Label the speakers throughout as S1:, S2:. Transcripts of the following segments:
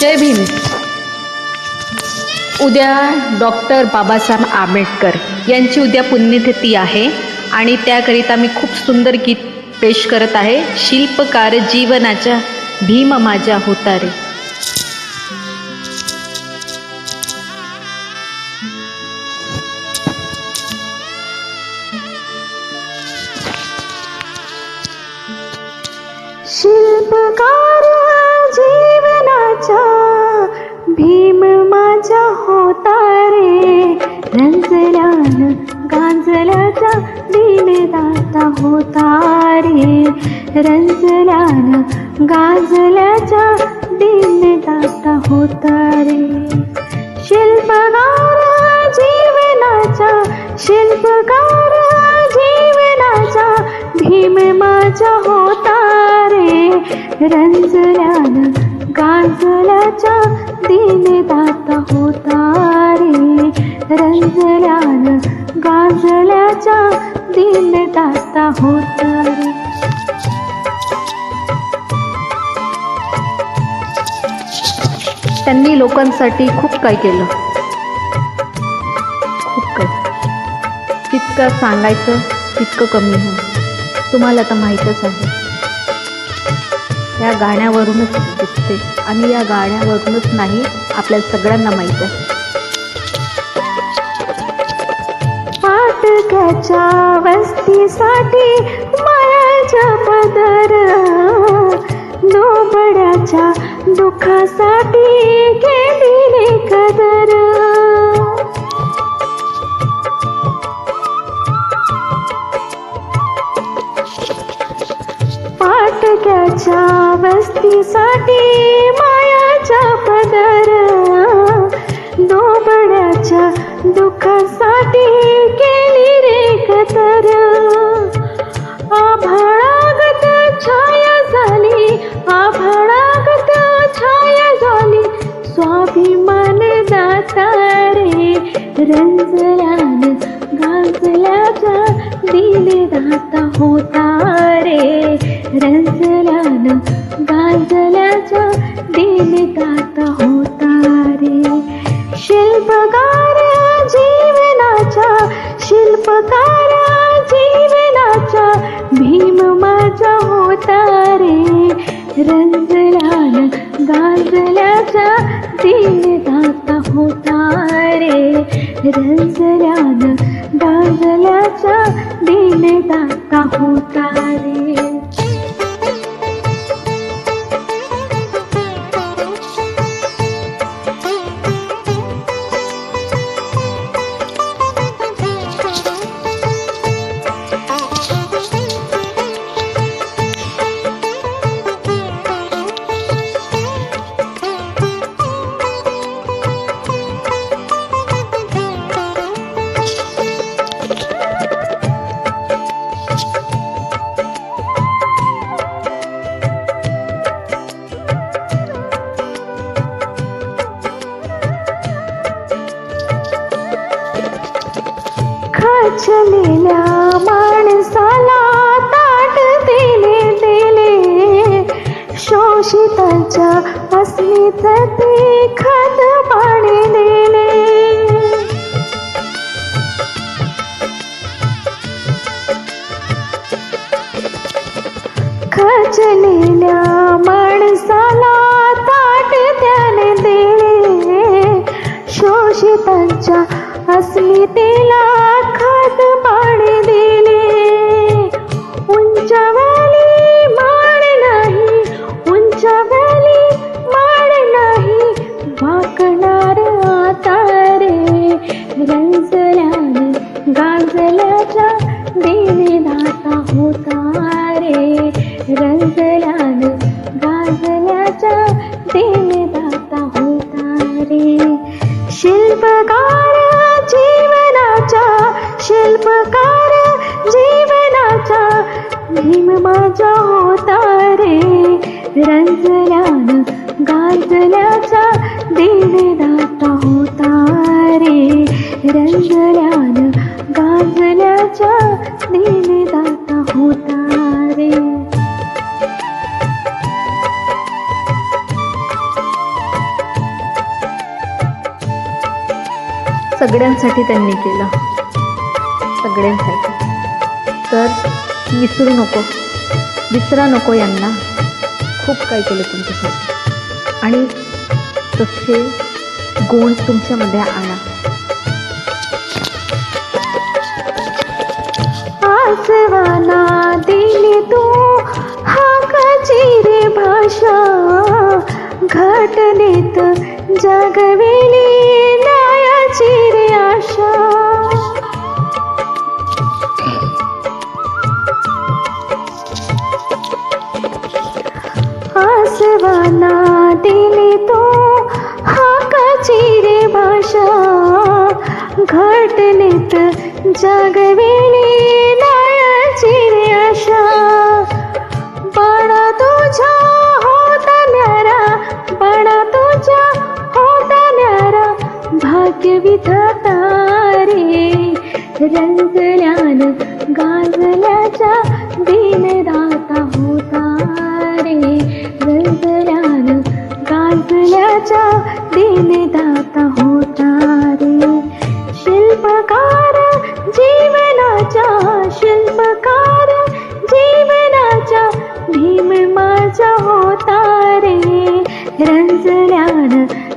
S1: जय भीम. उद्या डॉक्टर बाबासाहेब आंबेडकर यांची उद्या पुण्यतिथी आहे आणि त्याकरिता मी खूप सुंदर गीत पेश करत आहे. शिल्पकार जीवनाच्या भीम माझ्या होतारे.
S2: शिल्पकार जीवनाचा भीम माझा होता रे. रंजल्यान गांजल्याचा दिनदाता होता रे. रंजल्यान गांजल्याचा दिनदाता होता रे. शिल्पकार जीवनाचा शिल्पकार जीवनाचा भीम माझा होता रे. रंजल्यान गाजल्याच्या दिनदाता होता रे रंजल्यान गाजल्याच्या दिनदाता होता रे
S1: त्यांनी लोकांसाठी खूप काय केलं. खूप काय. तितकं सांगायचं तितकं कमी हो तुम्हाला तर माहीतच आहे. या गाण्यावरूनच दिसते. आणि या गाण्यावरूनच नाही आपल्या सगळ्यांना माहीत आहे.
S2: पाटक्याच्या वस्तीसाठी मायाच्या पदर. नोबड्याच्या दुःखासाठी केलेली कदर. पाटक्याच्या वस्तीसाठी मायाच्या पदर दोबड्याच्या दुःखासाठी केली रे कतर आभाळागत छाया झाली आभाळागत छाया झाली. स्वाभिमान दाता रे रंजल्यान गाजल्याचा दिलदाता होता रे. रंजल्यान दिन दिलदाता होता रे. शिल्पकार जीवनाचा शिल्पकार जीवनाचा भीम माझा होता रे. रंजलान गांजल्याचा दिन दाता होता रे. रंजल्यान गाजल्याचा दिलदाता होता रे. खचलेल्या माणसाला ताट दिले दिले. शोषितांच्या अस्मितेचे खत पाणी दिले. खचलेल्या शोषितांच्या अस्मितेला खत पाणी दिले. उंचावली माण नाही उंचावली माण नाही. वाकणार तारे रंजल्यान गाजल्याच्या दिनदाता होता रे. रंजल्यान गाजल्याच्या दिनदाता गाजल्यानं गाजल्याचा होता रे. रंजल्यानं गाजल्याचा होता रे.
S1: सगळ्यांसाठी त्यांनी केलं. सगळ्यांसाठी. तर विसरू नको. विसरा नको यांना. खूप काही केलं तुमच्यासाठी आणि तसे गुण तुमच्यामध्ये आणा.
S2: आसवाना दिली तू हाकाची रे भाषा. घटनेत जगविली जगवेली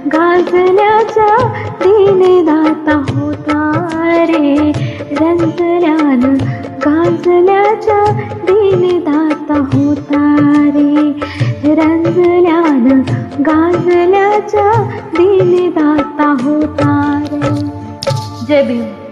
S2: गाजल्याचा तिने दाता होता रे. रंजल्यान गाजल्याचा दिनदाता होता रे. रंजल्यान गाजल्याचा दिनदाता होता रे.
S1: जय भीम.